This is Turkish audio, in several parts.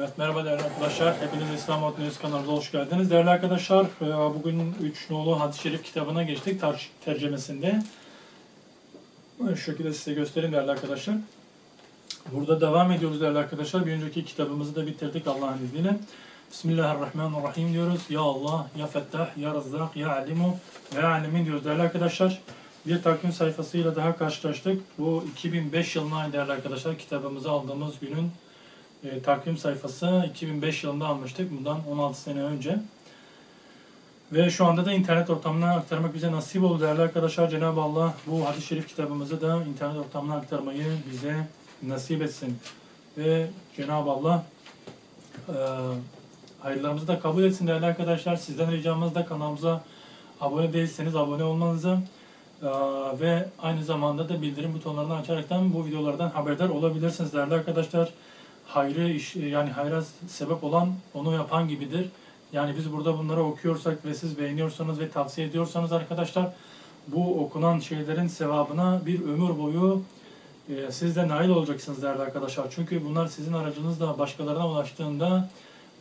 Evet, merhaba değerli arkadaşlar. Hepiniz İslam Adlı News kanalımıza hoş geldiniz. Değerli arkadaşlar, e, bugün 3 nolu hadis-i şerif kitabına geçtik tar- tercümesinde. Şu şekilde size göstereyim değerli arkadaşlar. Burada devam ediyoruz değerli arkadaşlar. Bir önceki kitabımızı da bitirdik Allah'ın izniyle. Bismillahirrahmanirrahim diyoruz. Ya Allah, Ya Fettah, Ya Razzak, Ya Alimu ve Alemin diyoruz değerli arkadaşlar. Bir takvim sayfasıyla daha karşılaştık. Bu 2005 yılına değerli arkadaşlar. Kitabımızı aldığımız günün e, takvim sayfası 2005 yılında almıştık. Bundan 16 sene önce. Ve şu anda da internet ortamına aktarmak bize nasip oldu değerli arkadaşlar. Cenab-ı Allah bu hadis-i şerif kitabımızı da internet ortamına aktarmayı bize nasip etsin. Ve Cenab-ı Allah e, hayırlarımızı da kabul etsin değerli arkadaşlar. Sizden ricamız da kanalımıza abone değilseniz abone olmanızı e, ve aynı zamanda da bildirim butonlarını açaraktan bu videolardan haberdar olabilirsiniz değerli arkadaşlar hayrı iş, yani hayra sebep olan onu yapan gibidir. Yani biz burada bunları okuyorsak ve siz beğeniyorsanız ve tavsiye ediyorsanız arkadaşlar bu okunan şeylerin sevabına bir ömür boyu e, siz de nail olacaksınız değerli arkadaşlar. Çünkü bunlar sizin aracınızla başkalarına ulaştığında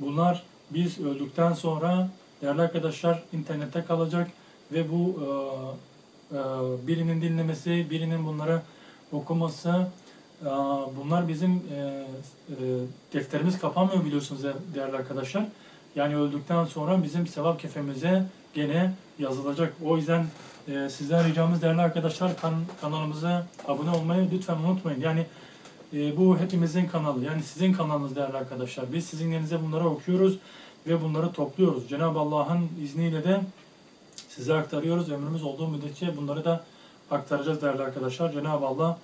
bunlar biz öldükten sonra değerli arkadaşlar internette kalacak ve bu e, e, birinin dinlemesi, birinin bunları okuması Bunlar bizim e, e, defterimiz kapanmıyor biliyorsunuz de- değerli arkadaşlar. Yani öldükten sonra bizim sevap kefemize gene yazılacak. O yüzden e, sizden ricamız değerli arkadaşlar kan, kanalımıza abone olmayı lütfen unutmayın. Yani bu hepimizin kanalı. Yani sizin kanalınız değerli arkadaşlar. Biz sizin yerinize bunları okuyoruz ve bunları topluyoruz. Cenab-ı Allah'ın izniyle de size aktarıyoruz. Ömrümüz olduğu müddetçe bunları da aktaracağız değerli arkadaşlar. Cenab-ı Allah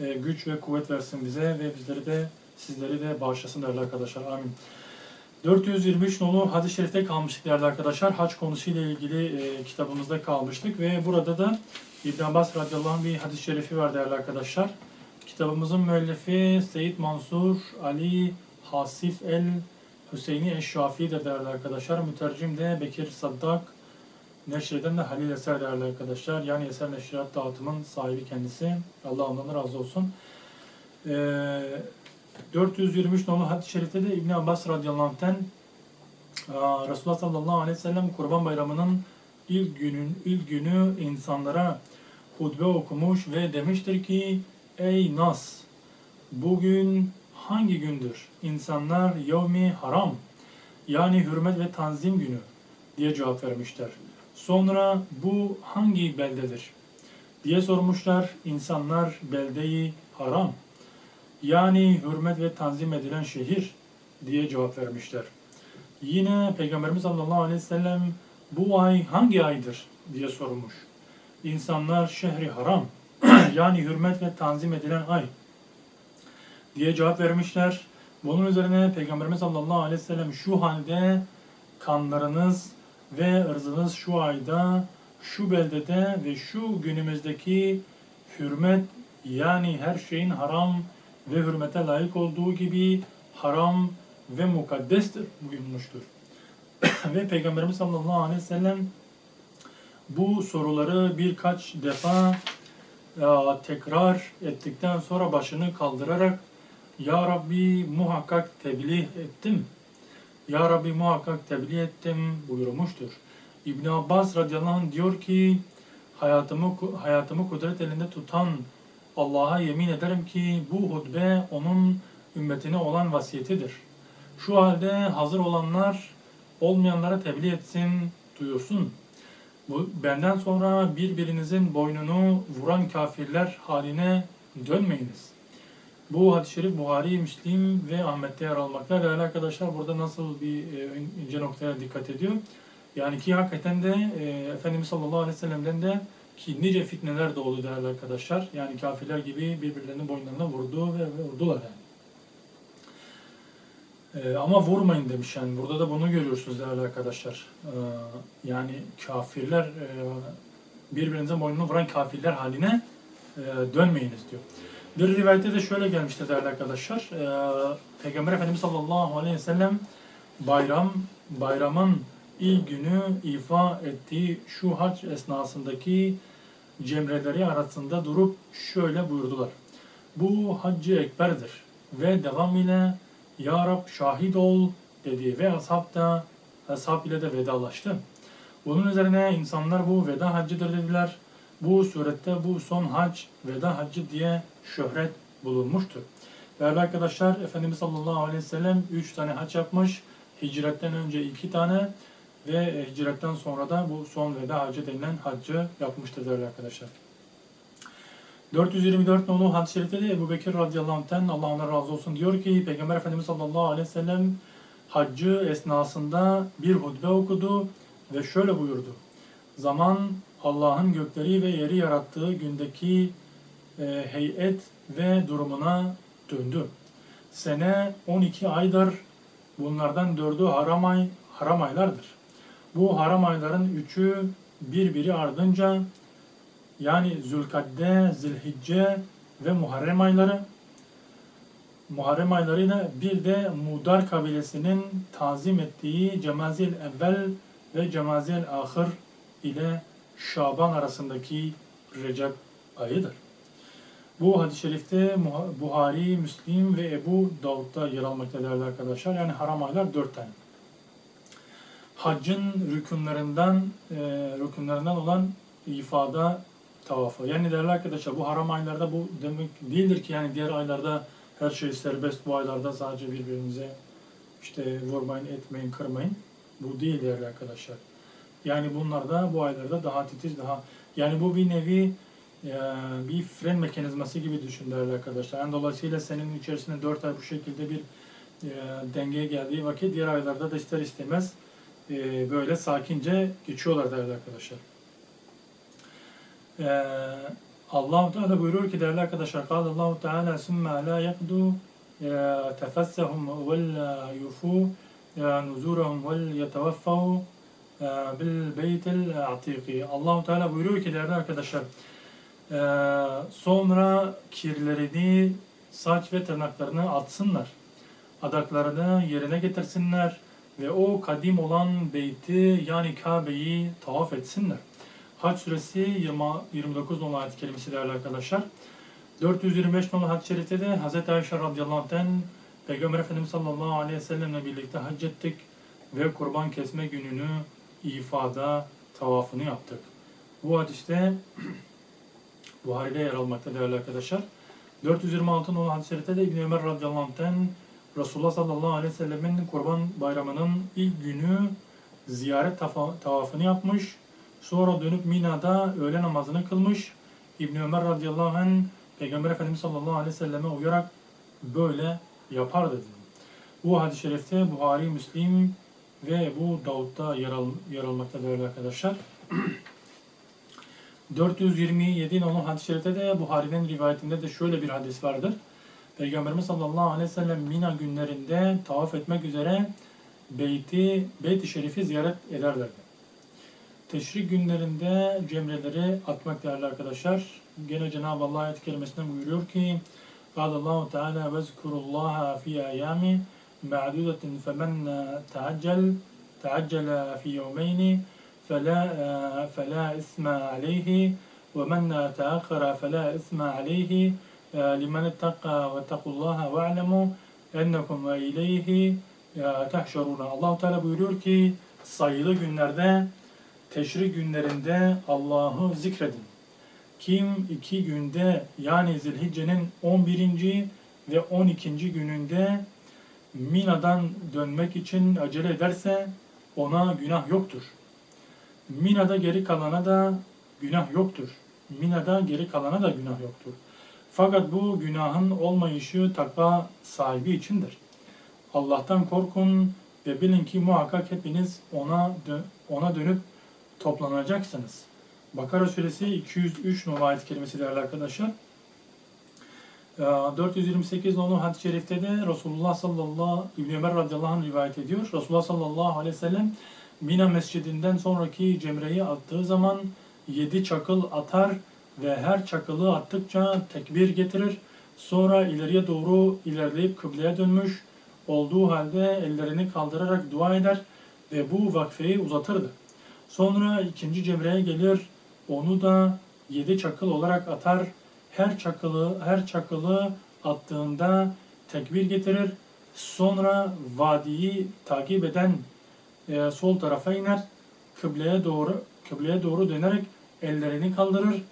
e, güç ve kuvvet versin bize ve bizleri de sizleri de bağışlasın değerli arkadaşlar. Amin. 423 nolu hadis-i şerifte kalmıştık değerli arkadaşlar. Hac konusuyla ilgili e, kitabımızda kalmıştık ve burada da İbn Abbas radıyallahu anh bir hadis-i şerifi var değerli arkadaşlar. Kitabımızın müellifi Seyyid Mansur Ali Hasif el Hüseyini Eşşafi'dir değerli arkadaşlar. Mütercim de Bekir Saddak Neşreden de Halil Eser değerli arkadaşlar. Yani Eser Neşriyat dağıtımın sahibi kendisi. Allah ondan razı olsun. Ee, 423 nolu hadis-i şerifte de İbn Abbas radıyallahu anh'ten Resulullah sallallahu aleyhi ve sellem Kurban Bayramı'nın ilk günün ilk günü insanlara hutbe okumuş ve demiştir ki Ey Nas! Bugün hangi gündür? İnsanlar yevmi haram yani hürmet ve tanzim günü diye cevap vermişler. Sonra bu hangi beldedir? diye sormuşlar. İnsanlar beldeyi haram yani hürmet ve tanzim edilen şehir diye cevap vermişler. Yine Peygamberimiz sallallahu aleyhi ve sellem bu ay hangi aydır diye sormuş. İnsanlar şehri haram yani hürmet ve tanzim edilen ay diye cevap vermişler. Bunun üzerine Peygamberimiz sallallahu aleyhi ve sellem şu halde kanlarınız ve ırzınız şu ayda, şu beldede ve şu günümüzdeki hürmet yani her şeyin haram ve hürmete layık olduğu gibi haram ve mukaddestir buyurmuştur. ve Peygamberimiz sallallahu aleyhi ve sellem bu soruları birkaç defa e, tekrar ettikten sonra başını kaldırarak Ya Rabbi muhakkak tebliğ ettim. Ya Rabbi muhakkak tebliğ ettim buyurmuştur. İbn Abbas radıyallahu anh diyor ki hayatımı hayatımı kudret elinde tutan Allah'a yemin ederim ki bu hutbe onun ümmetine olan vasiyetidir. Şu halde hazır olanlar olmayanlara tebliğ etsin, duyursun. Bu benden sonra birbirinizin boynunu vuran kafirler haline dönmeyiniz. Bu hadis-i şerif Buhari, Müslim ve Ahmet'te yer almakta. Değerli arkadaşlar burada nasıl bir e, ince noktaya dikkat ediyor. Yani ki hakikaten de e, Efendimiz sallallahu aleyhi ve sellem'den de ki nice fitneler doğdu değerli arkadaşlar. Yani kafirler gibi birbirlerinin boynlarına vurdu ve, ve vurdular yani. E, ama vurmayın demiş yani. Burada da bunu görüyorsunuz değerli arkadaşlar. E, yani kafirler e, birbirinizin boynunu vuran kafirler haline e, dönmeyiniz diyor. Bir rivayette de şöyle gelmişti değerli arkadaşlar. E, Peygamber Efendimiz sallallahu aleyhi ve sellem bayram bayramın ilk günü ifa ettiği şu hac esnasındaki cemreleri arasında durup şöyle buyurdular. Bu haccı ekberdir ve devam ile Ya Rab şahit ol dedi ve ashab da ashab ile de vedalaştı. Bunun üzerine insanlar bu veda haccıdır dediler. Bu surette bu son hac veda haccı diye şöhret bulunmuştur. Değerli arkadaşlar Efendimiz sallallahu aleyhi ve sellem 3 tane hac yapmış. Hicretten önce 2 tane ve hicretten sonra da bu son veda hacı denilen haccı yapmıştır değerli arkadaşlar. 424 nolu hadis-i şerifte de Ebu Bekir radıyallahu anh'ten Allah ondan razı olsun diyor ki Peygamber Efendimiz sallallahu aleyhi ve sellem haccı esnasında bir hutbe okudu ve şöyle buyurdu. Zaman Allah'ın gökleri ve yeri yarattığı gündeki e, heyet ve durumuna döndü. Sene 12 aydır. Bunlardan dördü haram ay, haram aylardır. Bu haram ayların üçü birbiri ardınca yani Zülkadde, Zilhicce ve Muharrem ayları Muharrem aylarıyla bir de Mudar kabilesinin tazim ettiği Cemazil Evvel ve Cemazil Ahir ile Şaban arasındaki Recep ayıdır. Bu hadis-i şerifte Buhari, Müslim ve Ebu Davud'da yer almakta değerli arkadaşlar. Yani haram aylar dört tane. Haccın rükünlerinden, e, rükünlerinden olan ifada tavafı. Yani değerli arkadaşlar bu haram aylarda bu demek değildir ki yani diğer aylarda her şey serbest bu aylarda sadece birbirinize işte vurmayın, etmeyin, kırmayın. Bu değil değerli arkadaşlar. Yani bunlar da bu aylarda daha titiz, daha yani bu bir nevi e, bir fren mekanizması gibi düşün değerli arkadaşlar. Yani dolayısıyla senin içerisinde 4 ay bu şekilde bir e, dengeye geldiği vakit diğer aylarda da ister istemez e, böyle sakince geçiyorlar değerli arkadaşlar. E, Allah-u Teala buyuruyor ki değerli arkadaşlar قال الله تعالى ثم لا يقدوا تفسهم واليوفوا نذورهم ee, bil beytil atiki. Allahu Teala buyuruyor ki değerli arkadaşlar. Ee, sonra kirlerini saç ve tırnaklarını atsınlar. Adaklarını yerine getirsinler ve o kadim olan beyti yani Kabe'yi tavaf etsinler. Haç suresi 20, 29 nolu ayet kelimesi değerli arkadaşlar. 425 nolu hadis şerifte de Hz. Ayşe radıyallahu anh'ten Peygamber Efendimiz sallallahu aleyhi ve sellemle birlikte hac ettik ve kurban kesme gününü ifada tavafını yaptık. Bu hadiste Buhari'de yer almakta değerli arkadaşlar. 426 nolu hadis-i şerifte de İbn Ömer radıyallahu anh'ten Resulullah sallallahu aleyhi ve sellemin kurban bayramının ilk günü ziyaret tavafını yapmış. Sonra dönüp Mina'da öğle namazını kılmış. İbn Ömer radıyallahu anh Peygamber Efendimiz sallallahu aleyhi ve selleme uyarak böyle yapar dedi. Bu hadis-i şerifte Buhari, Müslim ve bu Davud'da yer, al, yer almakta değerli arkadaşlar. 427 nolu hadis-i şerifte de Buhari'nin rivayetinde de şöyle bir hadis vardır. Peygamberimiz sallallahu aleyhi ve sellem Mina günlerinde tavaf etmek üzere Beyti, Beyt-i Şerif'i ziyaret ederlerdi. Teşrik günlerinde cemreleri atmak değerli arkadaşlar. Gene Cenab-ı Allah ayet-i kerimesinde buyuruyor ki قال الله تعالى واذكروا الله في أيام معدودة فمن تعجل تعجل في يومين فلا فلا إثم عليه ومن تأخر فلا إثم عليه لمن اتقى واتقوا الله واعلموا أنكم إليه تحشرون Allah Teala buyuruyor ki sayılı günlerde teşrik günlerinde Allah'ı zikredin. Kim iki günde yani Zilhicce'nin 11. ve 12. gününde Mina'dan dönmek için acele ederse ona günah yoktur. Mina'da geri kalana da günah yoktur. Mina'da geri kalana da günah yoktur. Fakat bu günahın olmayışı takva sahibi içindir. Allah'tan korkun ve bilin ki muhakkak hepiniz ona dö- ona dönüp toplanacaksınız. Bakara suresi 203 numaralı ayet kelimesi değerli arkadaşlar. Ee, 428 nolu hadis-i şerifte de Resulullah sallallahu İbn Ömer radıyallahu anh rivayet ediyor. Resulullah sallallahu aleyhi ve sellem Mina mescidinden sonraki cemreyi attığı zaman yedi çakıl atar ve her çakılı attıkça tekbir getirir. Sonra ileriye doğru ilerleyip kıbleye dönmüş olduğu halde ellerini kaldırarak dua eder ve bu vakfeyi uzatırdı. Sonra ikinci cemreye gelir, onu da yedi çakıl olarak atar. Her çakılı her çakılı attığında tekbir getirir Sonra vadiyi takip eden e, sol tarafa iner. Kıbleye doğru kıbleye doğru dönerek ellerini kaldırır.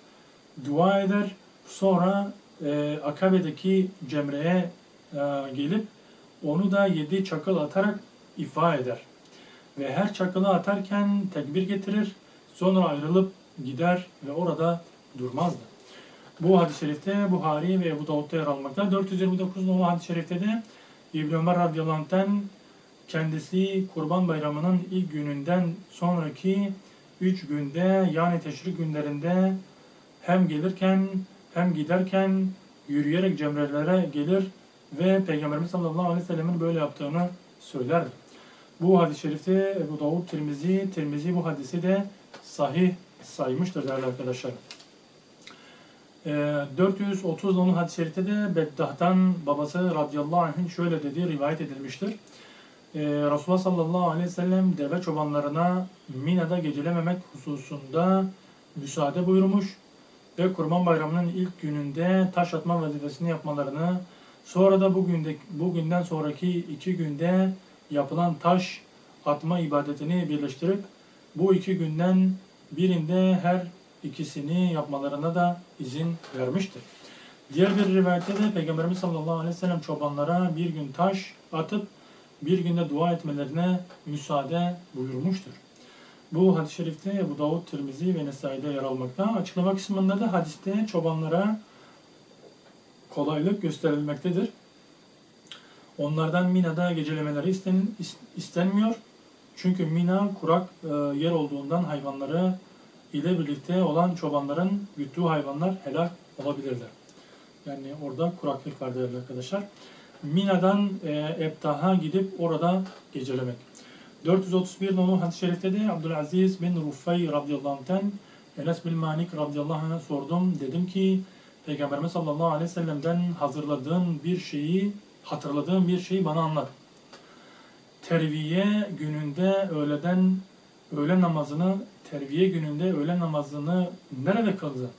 Dua eder. Sonra e, Akabe'deki cemreye e, gelip onu da yedi çakıl atarak ifa eder. Ve her çakılı atarken tekbir getirir. Sonra ayrılıp gider ve orada durmazdı. Bu hadis-i şerifte Buhari ve Ebu Davud'da yer almakta. 429 numaralı hadis-i şerifte de İbn Ömer radıyallahu kendisi Kurban Bayramı'nın ilk gününden sonraki üç günde yani teşrik günlerinde hem gelirken hem giderken yürüyerek cemrelere gelir ve Peygamberimiz sallallahu aleyhi ve sellemin böyle yaptığını söyler. Bu hadis-i şerifte Ebu Davud Tirmizi, Tirmizi bu hadisi de sahih saymıştır değerli arkadaşlar. Ee, 430 onun hadis-i şerifte de Beddah'tan babası radıyallahu anh'ın şöyle dediği rivayet edilmiştir. Ee, Resulullah sallallahu aleyhi ve sellem deve çobanlarına Mina'da gecelememek hususunda müsaade buyurmuş ve Kurban Bayramı'nın ilk gününde taş atma vazifesini yapmalarını sonra da bugünde, bugünden sonraki iki günde yapılan taş atma ibadetini birleştirip bu iki günden birinde her ikisini yapmalarına da izin vermiştir. Diğer bir rivayette de Peygamberimiz sallallahu aleyhi ve sellem çobanlara bir gün taş atıp bir günde dua etmelerine müsaade buyurmuştur. Bu hadis-i şerifte Ebu Davud, Tirmizi ve Nesai'de yer almakta. Açıklama kısmında da hadiste çobanlara kolaylık gösterilmektedir. Onlardan Mina'da gecelemeleri isten, istenmiyor. Çünkü Mina kurak e, yer olduğundan hayvanları ile birlikte olan çobanların güttüğü hayvanlar helak olabilirler. Yani orada kuraklık var değerli arkadaşlar. Mina'dan e, Ebtah'a gidip orada gecelemek. 431 nolu hadis-i şerifte de Abdülaziz bin Rufay radıyallahu anh'ten Enes bin Manik radıyallahu anh'a sordum. Dedim ki Peygamberimiz sallallahu aleyhi ve sellem'den hazırladığın bir şeyi, hatırladığın bir şeyi bana anlat. Terviye gününde öğleden öğle namazını, terviye gününde öğle namazını nerede kıldı?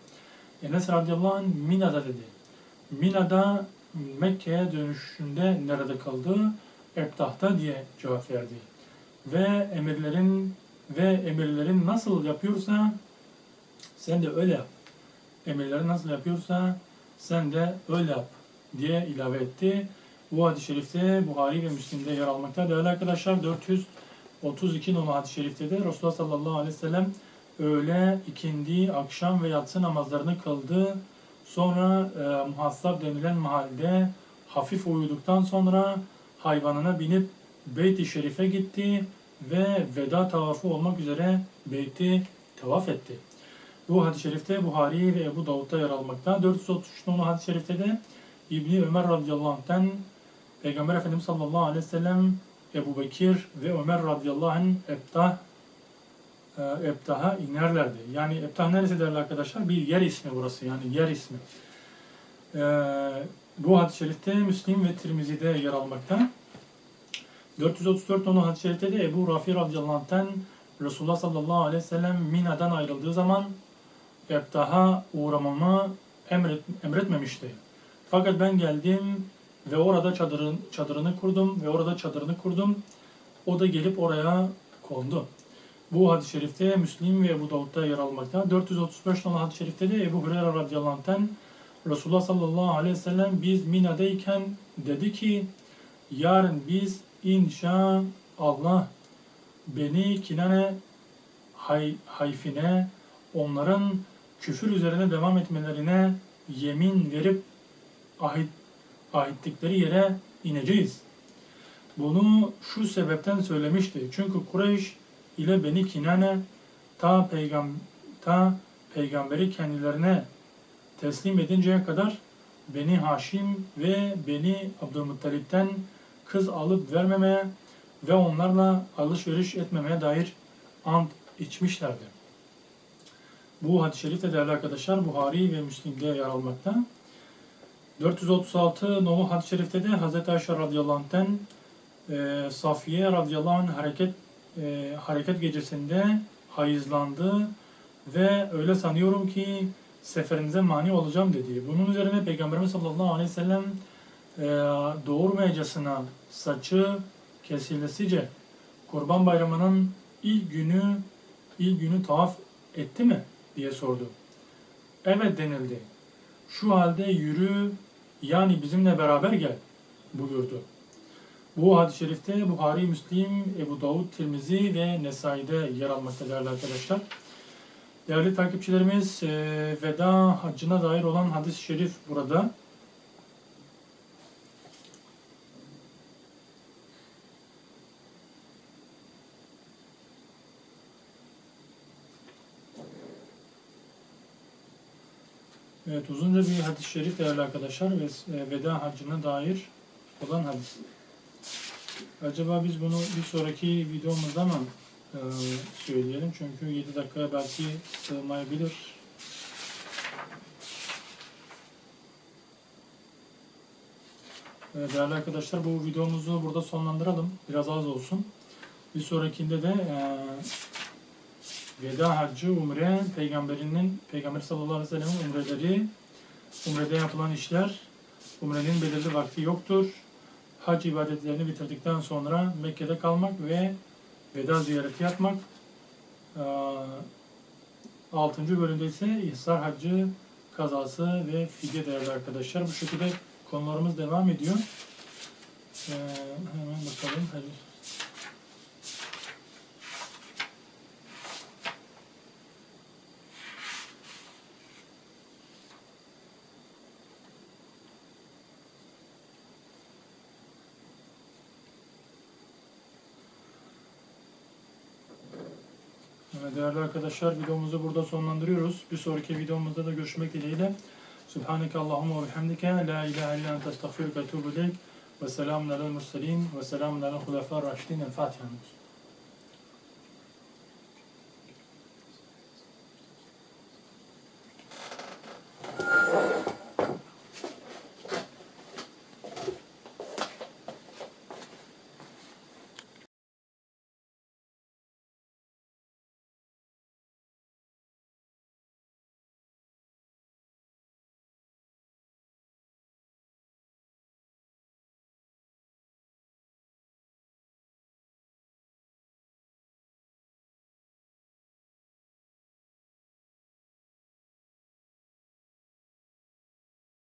Enes radıyallahu anh Mina'da dedi. Mina'da Mekke'ye dönüşünde nerede kaldı? Ebtah'ta diye cevap verdi. Ve emirlerin ve emirlerin nasıl yapıyorsa sen de öyle yap. Emirleri nasıl yapıyorsa sen de öyle yap diye ilave etti. Bu hadis-i şerifte Buhari ve Müslim'de yer almakta. Değerli arkadaşlar 432 numaralı hadis-i şerifte de Resulullah sallallahu aleyhi ve sellem öğle, ikindi, akşam ve yatsı namazlarını kıldı. Sonra e, muhassab denilen mahalde hafif uyuduktan sonra hayvanına binip Beyt-i Şerif'e gitti ve veda tavafı olmak üzere Beyt'i tavaf etti. Bu hadis-i şerifte Buhari ve Ebu Davud'da yer almakta. 433 numaralı hadis-i şerifte de İbni Ömer radıyallahu anh'ten Peygamber Efendimiz sallallahu aleyhi ve sellem Ebu Bekir ve Ömer radıyallahu anh Ebtah e, Ebtah'a inerlerdi. Yani Ebtah neresi değerli arkadaşlar? Bir yer ismi burası yani yer ismi. E, bu hadis-i şerifte Müslim ve Tirmizi'de yer almakta. 434 onu hadis-i şerifte de Ebu Rafi radıyallahu anh'ten Resulullah sallallahu aleyhi ve sellem Mina'dan ayrıldığı zaman Ebtah'a uğramamı emret, emretmemişti. Fakat ben geldim ve orada çadırın, çadırını kurdum ve orada çadırını kurdum. O da gelip oraya kondu. Bu hadis-i şerifte Müslim ve Ebu Davud'da yer almakta. 435 numaralı hadis-i şerifte de Ebu Hureyre radıyallahu anh'ten Resulullah sallallahu aleyhi ve sellem biz Mina'dayken dedi ki yarın biz inşallah beni Kinane hay, hayfine onların küfür üzerine devam etmelerine yemin verip ahit, ahittikleri yere ineceğiz. Bunu şu sebepten söylemişti. Çünkü Kureyş ile Beni Kinane ta, peygam, ta peygamberi kendilerine teslim edinceye kadar Beni Haşim ve Beni Abdülmuttalip'ten kız alıp vermemeye ve onlarla alışveriş etmemeye dair ant içmişlerdi. Bu hadis-i şerif de değerli arkadaşlar Buhari ve Müslim'de yer almakta. 436 Nomu hadis-i şerifte de Hz. Ayşe radıyallahu anh'ten e, Safiye radıyallahu anh hareket e, hareket gecesinde hayızlandı ve öyle sanıyorum ki seferinize mani olacağım dedi. Bunun üzerine Peygamberimiz sallallahu aleyhi ve sellem e, doğurmayacasına saçı kesilesice Kurban Bayramı'nın ilk günü ilk günü tavaf etti mi diye sordu. Evet denildi. Şu halde yürü yani bizimle beraber gel buyurdu. Bu hadis-i şerifte Buhari, Müslim, Ebu Davud, Tirmizi ve Nesai'de yer almakta değerli arkadaşlar. Değerli takipçilerimiz, e, veda haccına dair olan hadis-i şerif burada. Evet, uzunca bir hadis-i şerif değerli arkadaşlar ve e, veda haccına dair olan hadis. Acaba biz bunu bir sonraki videomuzda mı e, söyleyelim? Çünkü 7 dakikaya belki sığmayabilir. Evet, değerli arkadaşlar bu videomuzu burada sonlandıralım. Biraz az olsun. Bir sonrakinde de e, Veda Haccı, Umre, Peygamberinin, Peygamber sallallahu aleyhi ve sellem'in umreleri, umrede yapılan işler, umrenin belirli vakti yoktur. Hac ibadetlerini bitirdikten sonra Mekke'de kalmak ve veda ziyareti yapmak. Ee, Altıncı bölümde ise İhsar Haccı kazası ve fidye değerli arkadaşlar. Bu şekilde konularımız devam ediyor. Ee, hemen bakalım. Hadi. Değerli arkadaşlar videomuzu burada sonlandırıyoruz. Bir sonraki videomuzda da görüşmek dileğiyle. Subhaneke Allahumma ve bihamdike la ilahe illa ente estağfiruke ve etûbü ileyk ve selamun alel murselin ve selamun alel hulefâ raşidin. El Fatiha.